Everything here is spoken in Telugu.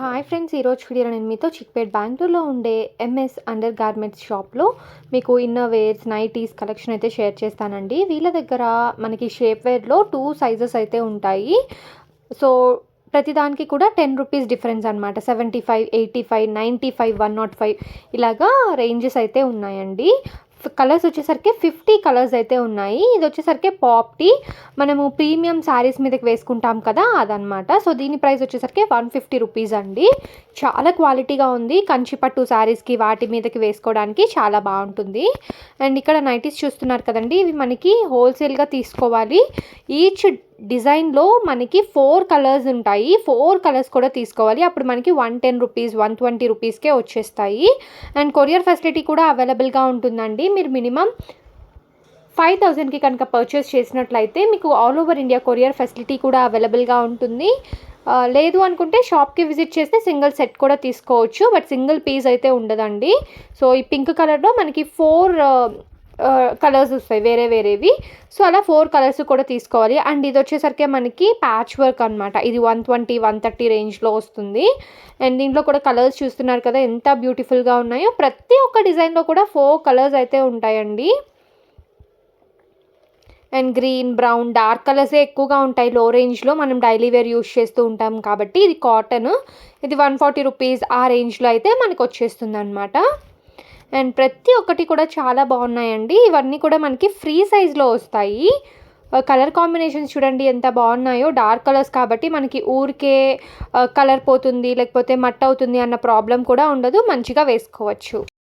హాయ్ ఫ్రెండ్స్ ఈరోజు వీడియోలో నేను మీతో చిక్పేట్ బెంగళూరులో ఉండే ఎంఎస్ అండర్ గార్మెంట్స్ షాప్లో మీకు ఇన్నర్వేర్స్ నైటీస్ కలెక్షన్ అయితే షేర్ చేస్తానండి. వీళ్ళ దగ్గర మనకి షేప్ వేర్లో టూ సైజెస్ అయితే ఉంటాయి. సో ప్రతిదానికి కూడా టెన్ రూపీస్ డిఫరెన్స్ అనమాట seventy five eighty five ninety five one naught five ఇలాగా రేంజెస్ అయితే ఉన్నాయండి. కలర్స్ వచ్చేసరికి ఫిఫ్టీ కలర్స్ అయితే ఉన్నాయి. ఇది వచ్చేసరికి పాప్ టీ. మనము ప్రీమియం శారీస్ మీదకి వేసుకుంటాం కదా అదనమాట సో దీని ప్రైస్ వచ్చేసరికి వన్ ఫిఫ్టీ రూపీస్ అండి. చాలా క్వాలిటీగా ఉంది. కంచిపట్టు శారీస్కి వాటి మీదకి వేసుకోవడానికి చాలా బాగుంటుంది. అండ్ ఇక్కడ నైటీస్ చూస్తున్నారు కదండి ఇవి మనకి హోల్సేల్గా తీసుకోవాలి. ఈచ్ డిజైన్లో మనకి ఫోర్ కలర్స్ ఉంటాయి. ఫోర్ కలర్స్ కూడా తీసుకోవాలి. అప్పుడు మనకి one ten rupees one twenty రూపీస్కే వచ్చేస్తాయి. అండ్ కొరియర్ ఫెసిలిటీ కూడా అవైలబుల్గా ఉంటుందండి. మీరు మినిమం ఫైవ్ థౌజండ్కి కనుక పర్చేస్ చేసినట్లయితే మీకు all over India courier facility కూడా అవైలబుల్గా ఉంటుంది. లేదు అనుకుంటే షాప్కి విజిట్ చేస్తే సింగిల్ సెట్ కూడా తీసుకోవచ్చు. బట్ సింగిల్ పీస్ అయితే ఉండదండి. సో ఈ పింక్ కలర్లో మనకి ఫోర్ కలర్స్ వస్తాయి వేరే వేరేవి. సో అలా ఫోర్ కలర్స్ కూడా తీసుకోవాలి. అండ్ ఇది వచ్చేసరికి మనకి ప్యాచ్ వర్క్ అనమాట ఇది వన్ ట్వంటీ వన్ థర్టీ రేంజ్లో వస్తుంది. అండ్ దీంట్లో కూడా కలర్స్ చూస్తున్నారు కదా ఎంత బ్యూటిఫుల్గా ఉన్నాయో. ప్రతి ఒక్క డిజైన్లో కూడా ఫోర్ కలర్స్ అయితే ఉంటాయండి. అండ్ గ్రీన్ బ్రౌన్ డార్క్ కలర్సే ఎక్కువగా ఉంటాయి. లో రేంజ్లో మనం డైలీ వేర్ యూస్ చేస్తూ ఉంటాం కాబట్టి ఇది కాటన్ ఇది వన్ ఫార్టీ రూపీస్ ఆ రేంజ్లో అయితే మనకు వచ్చేస్తుంది అనమాట అండ్ ప్రతి ఒక్కటి కూడా చాలా బాగున్నాయండి. ఇవన్నీ కూడా మనకి ఫ్రీ సైజ్లో వస్తాయి. కలర్ కాంబినేషన్స్ చూడండి ఎంత బాగున్నాయో. డార్క్ కలర్స్ కాబట్టి మనకి ఊరికే కలర్ పోతుంది లేకపోతే మట్ అవుతుంది అన్న ప్రాబ్లం కూడా ఉండదు. మంచిగా వేసుకోవచ్చు.